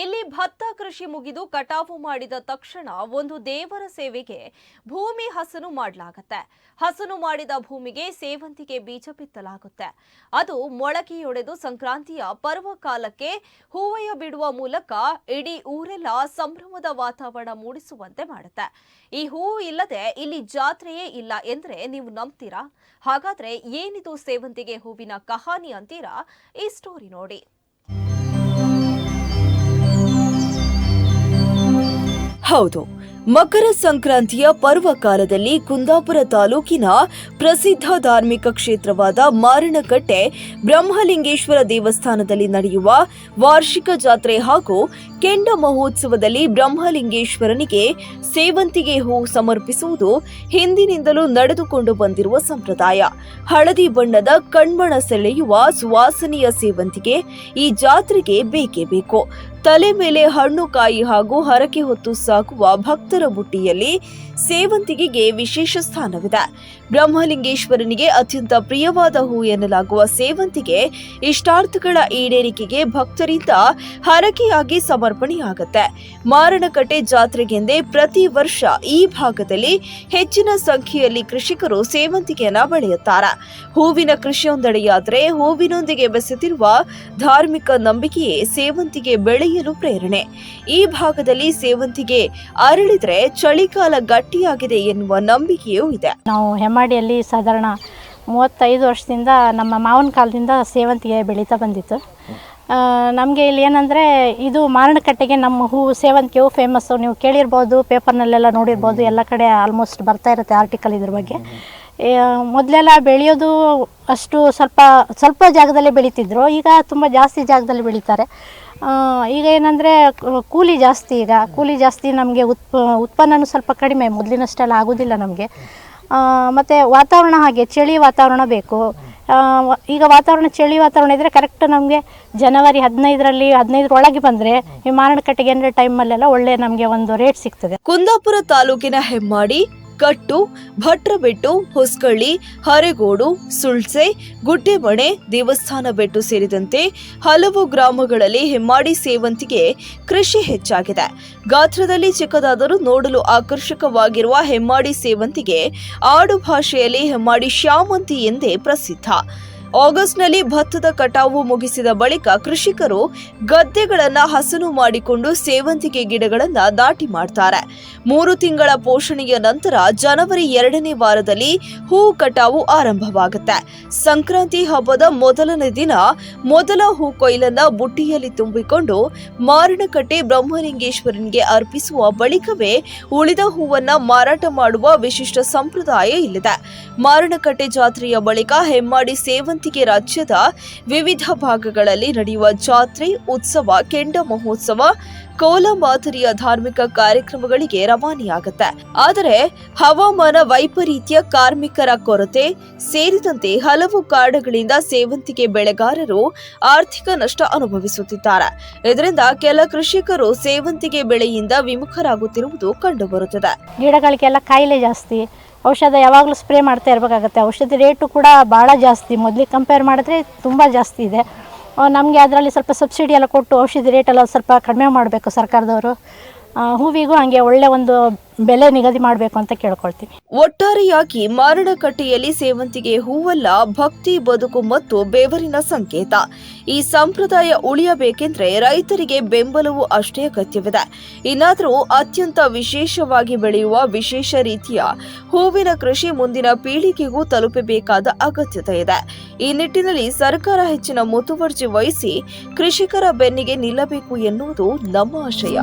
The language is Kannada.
ಇಲ್ಲಿ ಭತ್ತ ಕೃಷಿ ಮುಗಿದು ಕಟಾವು ಮಾಡಿದ ತಕ್ಷಣ ಒಂದು ದೇವರ ಸೇವೆಗೆ ಭೂಮಿ ಹಸನು ಮಾಡಲಾಗುತ್ತೆ. ಹಸನು ಮಾಡಿದ ಭೂಮಿಗೆ ಸೇವಂತಿಗೆ ಬೀಜ ಬಿತ್ತಲಾಗುತ್ತೆ. ಅದು ಮೊಳಕೆಯೊಡೆದು ಸಂಕ್ರಾಂತಿಯ ಪರ್ವಕಾಲಕ್ಕೆ ಹೂವಯ ಬಿಡುವ ಮೂಲಕ ಇಡೀ ಊರೆಲ್ಲ ಸಂಭ್ರಮದ ವಾತಾವರಣ ಮೂಡಿಸುವಂತೆ ಮಾಡುತ್ತೆ. ಈ ಹೂವು ಇಲ್ಲದೆ ಇಲ್ಲಿ ಜಾತ್ರೆಯೇ ಇಲ್ಲ ಎಂದ್ರೆ ನೀವು ನಂಬ್ತೀರಾ? ಹಾಗಾದ್ರೆ ಏನಿದು ಸೇವಂತಿಗೆ ಹೂವಿನ ಕಹಾನಿ ಅಂತೀರಾ? ಈ ಸ್ಟೋರಿ ನೋಡಿ. ಹೌದು. ಮಕರ ಸಂಕ್ರಾಂತಿಯ ಪರ್ವಕಾಲದಲ್ಲಿ ಕುಂದಾಪುರ ತಾಲೂಕಿನ ಪ್ರಸಿದ್ಧ ಧಾರ್ಮಿಕ ಕ್ಷೇತ್ರವಾದ ಮಾರಣಕಟ್ಟೆ ಬ್ರಹ್ಮಲಿಂಗೇಶ್ವರ ದೇವಸ್ಥಾನದಲ್ಲಿ ನಡೆಯುವ ವಾರ್ಷಿಕ ಜಾತ್ರೆ ಹಾಗೂ ಕೆಂಡ ಮಹೋತ್ಸವದಲ್ಲಿ ಬ್ರಹ್ಮಲಿಂಗೇಶ್ವರನಿಗೆ ಸೇವಂತಿಗೆ ಹೂ ಸಮರ್ಪಿಸುವುದು ಹಿಂದಿನಿಂದಲೂ ನಡೆದುಕೊಂಡು ಬಂದಿರುವ ಸಂಪ್ರದಾಯ. ಹಳದಿ ಬಣ್ಣದ ಕಣ್ಮಣ ಸೆಳೆಯುವ ಸುವಾಸನೆಯ ಸೇವಂತಿಗೆ ಈ ಜಾತ್ರೆಗೆ ಬೇಕೇ ಬೇಕು. ತಲೆ ಮೇಲೆ ಹಣ್ಣು ಕಾಯಿ ಹಾಗೂ ಹರಕೆ ಹೊತ್ತು ಸಾಕುವ ಭಕ್ತರ ಬುಟ್ಟಿಯಲ್ಲಿ ಸೇವಂತಿಗೆಗೆ ವಿಶೇಷ ಸ್ಥಾನವಿದೆ. ಬ್ರಹ್ಮಲಿಂಗೇಶ್ವರನಿಗೆ ಅತ್ಯಂತ ಪ್ರಿಯವಾದ ಹೂ ಎನ್ನಲಾಗುವ ಸೇವಂತಿಗೆ ಇಷ್ಟಾರ್ಥಗಳ ಈಡೇರಿಕೆಗೆ ಭಕ್ತರಿಂದ ಹರಕೆಯಾಗಿ ಸಮರ್ಪಣೆಯಾಗುತ್ತೆ. ಮಾರಣಕಟ್ಟೆ ಜಾತ್ರೆಗೆಂದೇ ಪ್ರತಿ ವರ್ಷ ಈ ಭಾಗದಲ್ಲಿ ಹೆಚ್ಚಿನ ಸಂಖ್ಯೆಯಲ್ಲಿ ಕೃಷಿಕರು ಸೇವಂತಿಗೆಯನ್ನ ಬೆಳೆಯುತ್ತಾರೆ. ಹೂವಿನ ಕೃಷಿಯೊಂದೆಡೆಯಾದರೆ ಹೂವಿನೊಂದಿಗೆ ಬೆಸೆತಿರುವ ಧಾರ್ಮಿಕ ನಂಬಿಕೆಯೇ ಸೇವಂತಿಗೆ ಬೆಳೆಯಲು ಪ್ರೇರಣೆ. ಈ ಭಾಗದಲ್ಲಿ ಸೇವಂತಿಗೆ ಅರಳಿದ್ರೆ ಚಳಿಗಾಲ ಗಟ್ಟಿಯಾಗಿದೆ ಎನ್ನುವ ನಂಬಿಕೆಯೂ ಇದೆ. ನಾವು ಹೆಮ್ಮಾಡಿಯಲ್ಲಿ ಸಾಧಾರಣ ಮೂವತ್ತೈದು ವರ್ಷದಿಂದ ನಮ್ಮ ಮಾವನ ಕಾಲದಿಂದ ಸೇವಂತಿಗೆ ಬೆಳೀತಾ ಬಂದಿತ್ತು. ನಮಗೆ ಇಲ್ಲಿ ಏನಂದರೆ ಇದು ಮಾರಣಕಟ್ಟೆಗೆ ನಮ್ಮ ಹೂವು ಸೇವಂತಿಗೆ ಫೇಮಸ್ಸು ನೀವು ಕೇಳಿರ್ಬೋದು ಪೇಪರ್ನಲ್ಲೆಲ್ಲ ನೋಡಿರ್ಬೋದು, ಎಲ್ಲ ಕಡೆ ಆಲ್ಮೋಸ್ಟ್ ಬರ್ತಾ ಇರುತ್ತೆ ಆರ್ಟಿಕಲ್ ಇದ್ರ ಬಗ್ಗೆ. ಮೊದಲೆಲ್ಲ ಬೆಳೆಯೋದು ಅಷ್ಟು ಸ್ವಲ್ಪ ಸ್ವಲ್ಪ ಜಾಗದಲ್ಲೇ ಬೆಳೀತಿದ್ರು. ಈಗ ತುಂಬ ಜಾಸ್ತಿ ಜಾಗದಲ್ಲಿ ಬೆಳೀತಾರೆ. ಈಗ ಏನಂದರೆ ಕೂಲಿ ಜಾಸ್ತಿ ಈಗ. ಕೂಲಿ ಜಾಸ್ತಿ ನಮಗೆ ಉತ್ಪ, ಉತ್ಪನ್ನನೂ ಸ್ವಲ್ಪ ಕಡಿಮೆ. ಮೊದಲಿನಷ್ಟೆಲ್ಲ ಆಗೋದಿಲ್ಲ ನಮಗೆ. ಮತ್ತು ವಾತಾವರಣ ಹಾಗೆ, ಚಳಿ ವಾತಾವರಣ ಬೇಕು. ಈಗ ವಾತಾವರಣ, ಚಳಿ ವಾತಾವರಣ ಇದ್ದರೆ ಕರೆಕ್ಟ್ ನಮಗೆ ಜನವರಿ ಹದಿನೈದರಲ್ಲಿ, ಹದಿನೈದರೊಳಗೆ ಬಂದರೆ ಈ ಮಾರಣಕಟ್ಟೆಗೆ ಅಂದರೆ ಟೈಮಲ್ಲೆಲ್ಲ ಒಳ್ಳೆ ನಮಗೆ ಒಂದು ರೇಟ್ ಸಿಗ್ತದೆ. ಕುಂದಾಪುರ ತಾಲೂಕಿನ ಹೆಮ್ಮಾಡಿ ಕಟ್ಟು ಭಟ್ರಬೆಟ್ಟು ಹೊಸಕಳ್ಳಿ, ಹರೆಗೋಡು, ಸುಳ್ಸೆ ಗುಡ್ಡೆಮಣೆ ದೇವಸ್ಥಾನ ಬೆಟ್ಟು ಸೇರಿದಂತೆ ಹಲವು ಗ್ರಾಮಗಳಲ್ಲಿ ಹೆಮ್ಮಾಡಿ ಸೇವಂತಿಗೆ ಕೃಷಿ ಹೆಚ್ಚಾಗಿದೆ. ಗಾತ್ರದಲ್ಲಿ ಚಿಕ್ಕದಾದರೂ ನೋಡಲು ಆಕರ್ಷಕವಾಗಿರುವ ಹೆಮ್ಮಾಡಿ ಸೇವಂತಿಗೆ ಆಡು ಭಾಷೆಯಲ್ಲಿ ಹೆಮ್ಮಾಡಿ ಶ್ಯಾಮಂತಿ ಎಂದೇ ಪ್ರಸಿದ್ಧ. ಆಗಸ್ಟ್ನಲ್ಲಿ ಭತ್ತದ ಕಟಾವು ಮುಗಿಸಿದ ಬಳಿಕ ಕೃಷಿಕರು ಗದ್ದೆಗಳನ್ನು ಹಸನು ಮಾಡಿಕೊಂಡು ಸೇವಂತಿಗೆ ಗಿಡಗಳನ್ನು ದಾಟಿ ಮಾಡ್ತಾರೆ. ಮೂರು ತಿಂಗಳ ಪೋಷಣೆಯ ನಂತರ ಜನವರಿ ಎರಡನೇ ವಾರದಲ್ಲಿ ಹೂ ಕಟಾವು ಆರಂಭವಾಗುತ್ತೆ. ಸಂಕ್ರಾಂತಿ ಹಬ್ಬದ ಮೊದಲನೇ ದಿನ ಮೊದಲ ಹೂ ಕೊಯ್ಲನ್ನ ಬುಟ್ಟಿಯಲ್ಲಿ ತುಂಬಿಕೊಂಡು ಮಾರಣಕಟ್ಟೆ ಬ್ರಹ್ಮಲಿಂಗೇಶ್ವರನಿಗೆ ಅರ್ಪಿಸುವ ಬಳಿಕವೇ ಉಳಿದ ಹೂವನ್ನ ಮಾರಾಟ ಮಾಡುವ ವಿಶಿಷ್ಟ ಸಂಪ್ರದಾಯ ಇಲ್ಲಿದೆ. ಮಾರಣಕಟ್ಟೆ ಜಾತ್ರೆಯ ಬಳಿಕ ಹೆಮ್ಮಾಡಿ ಸೇವಂತಿಗೆ ರಾಜ್ಯದ ವಿವಿಧ ಭಾಗಗಳಲ್ಲಿ ನಡೆಯುವ ಜಾತ್ರೆ ಉತ್ಸವ ಕೆಂಡ ಮಹೋತ್ಸವ ಕೋಲ ಮಾದರಿಯ ಧಾರ್ಮಿಕ ಕಾರ್ಯಕ್ರಮಗಳಿಗೆ ರವಾನೆಯಾಗುತ್ತೆ. ಆದರೆ ಹವಾಮಾನ ವೈಪರೀತ್ಯ, ಕಾರ್ಮಿಕರ ಕೊರತೆ ಸೇರಿದಂತೆ ಹಲವು ಕಾರಣಗಳಿಂದ ಸೇವಂತಿಗೆ ಬೆಳೆಗಾರರು ಆರ್ಥಿಕ ನಷ್ಟ ಅನುಭವಿಸುತ್ತಿದ್ದಾರೆ. ಇದರಿಂದ ಕೆಲ ಕೃಷಿಕರು ಸೇವಂತಿಗೆ ಬೆಳೆಯಿಂದ ವಿಮುಖರಾಗುತ್ತಿರುವುದು ಕಂಡುಬರುತ್ತದೆ. ಗಿಡಗಳಿಗೆಲ್ಲ ಕಾಯಿಲೆ ಜಾಸ್ತಿ, ಔಷಧ ಯಾವಾಗಲೂ ಸ್ಪ್ರೇ ಮಾಡ್ತಾ ಇರಬೇಕಾಗತ್ತೆ. ಔಷಧಿ ರೇಟು ಕೂಡ ಭಾಳ ಜಾಸ್ತಿ. ಮೊದಲಿಗೆ ಕಂಪೇರ್ ಮಾಡಿದ್ರೆ ತುಂಬ ಜಾಸ್ತಿ ಇದೆ. ನಮಗೆ ಅದರಲ್ಲಿ ಸ್ವಲ್ಪ ಸಬ್ಸಿಡಿ ಎಲ್ಲ ಕೊಟ್ಟು ಔಷಧಿ ರೇಟೆಲ್ಲ ಸ್ವಲ್ಪ ಕಡಿಮೆ ಮಾಡಬೇಕು ಸರ್ಕಾರದವರು. ಹೂವಿಗೂ ಹಾಗೆ ಒಳ್ಳೆ ಒಂದು ಬೆಲೆ ನಿಗದಿ ಮಾಡಬೇಕು ಅಂತ ಕೇಳ್ಕೊಳ್ತೀನಿ. ಒಟ್ಟಾರೆಯಾಗಿ ಮಾರಣಕಟ್ಟೆಯಲ್ಲಿ ಸೇವಂತಿಗೆ ಹೂವಲ್ಲ ಭಕ್ತಿ, ಬದುಕು ಮತ್ತು ಬೇವರಿನ ಸಂಕೇತ. ಈ ಸಂಪ್ರದಾಯ ಉಳಿಯಬೇಕೆಂದ್ರೆ ರೈತರಿಗೆ ಬೆಂಬಲವು ಅಷ್ಟೇ ಅಗತ್ಯವಿದೆ. ಇನ್ನಾದರೂ ಅತ್ಯಂತ ವಿಶೇಷವಾಗಿ ಬೆಳೆಯುವ ವಿಶೇಷ ರೀತಿಯ ಹೂವಿನ ಕೃಷಿ ಮುಂದಿನ ಪೀಳಿಗೆಗೂ ತಲುಪಬೇಕಾದ ಅಗತ್ಯತೆ ಇದೆ. ಈ ನಿಟ್ಟಿನಲ್ಲಿ ಸರ್ಕಾರ ಹೆಚ್ಚಿನ ಮುತುವರ್ಜಿ ವಹಿಸಿ ಕೃಷಿಕರ ಬೆನ್ನಿಗೆ ನಿಲ್ಲಬೇಕು ಎನ್ನುವುದು ನಮ್ಮ ಆಶಯ.